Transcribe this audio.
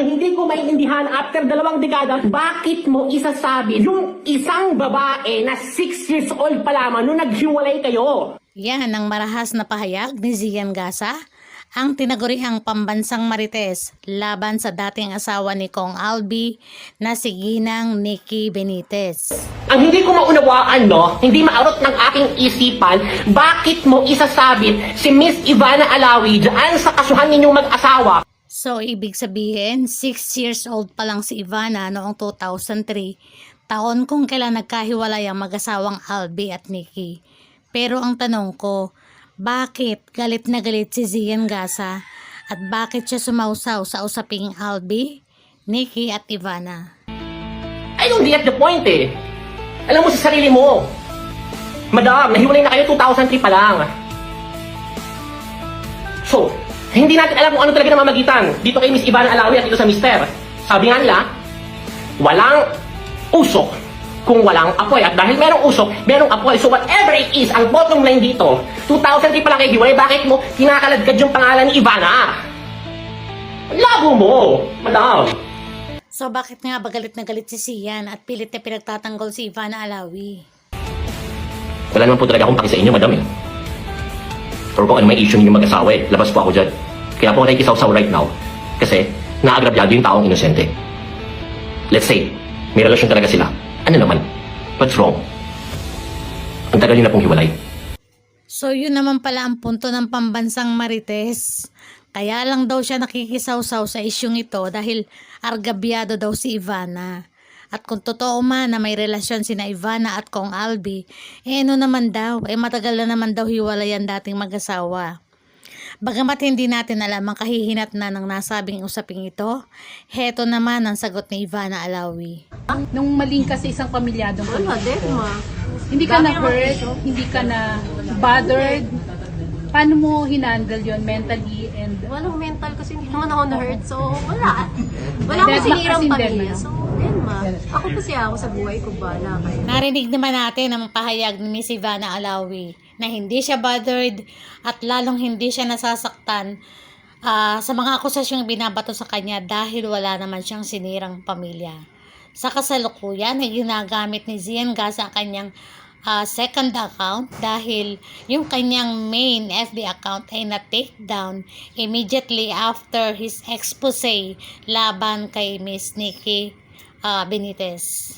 Ang hindi ko maintindihan after dalawang dekada, bakit mo isasabi yung isang babae na 6 years old pa lamang nung naghiwalay kayo? Yan ang marahas na pahayag ni Zian Gasa, ang tinagurihang pambansang marites laban sa dating asawa ni Kong Albi na si Ginang Nikki Benitez. Ang hindi ko maunawaan, no, hindi maarot ng aking isipan, bakit mo isasabit si Miss Ivana Alawi dyan sa kasuhan ninyong mag-asawa? So, ibig sabihin, 6 years old pa lang si Ivana noong 2003, taon kung kailan nagkahiwalay ang mag-asawang Albi at Nikki. Pero ang tanong ko, bakit galit na galit si Zian Gasa at bakit siya sumausaw sa usaping Albi, Nikki at Ivana? I don't get the point eh. Alam mo sa sarili mo. Madam, nahiwalay na kayo 2003 pa lang. So, hindi natin alam kung ano talaga namamagitan dito kay Miss Ivana Alawi at dito sa Mister. Sabi nga nila, walang usok kung walang apoy. At dahil merong usok, merong apoy. So whatever it is, ang bottom line dito, 2003 pa lang kayo hiwalay, bakit mo kinakaladkad yung pangalan ni Ivana? Labo mo, madam. So bakit nga ba galit na galit si Sian at pilit na pinagtatanggol si Ivana Alawi? Wala naman po talaga akong paki sa inyo, madam eh. Or kung ano may issue ninyo mag-asawa eh, labas po ako dyan. Kaya po ako nakikisaw-saw right now. Kasi, naagrabyado yung taong inosente. Let's say, may relasyon talaga sila. Ano naman? What's wrong? Ang tagal nyo na pong hiwalay. So yun naman pala ang punto ng pambansang Marites. Kaya lang daw siya nakikisaw-saw sa isyong ito dahil argabyado daw si Ivana. At kung totoo man na may relasyon sina Ivana at Kong Albi, eh ano naman daw, eh matagal na naman daw hiwalayan dating mag-asawa. Bagamat hindi natin alam ang kahihinat na ng nasabing usaping ito, heto naman ang sagot ni Ivana Alawi. Nung maling ka sa isang pamilyadong din, ma. Hindi ka na hurt, hindi ka na bothered. Paano mo hinandle yon mentally and Walang mental kasi hindi naman ako na-hurt. So, wala. Wala akong sinirang pamilya. ma'am. So, yun, ma. Ako kasi ako sa buhay ko ba na kayo. Narinig naman natin ang pahayag ni Miss Ivana Alawi na hindi siya bothered at lalong hindi siya nasasaktan ah, sa mga akusasyong binabato sa kanya dahil wala naman siyang sinirang pamilya. Sa kasalukuyan ay ginagamit ni Zian Gaza ang kanyang ah, second account dahil yung kanyang main FB account ay na-take down immediately after his expose laban kay Miss Nikki ah, Benitez.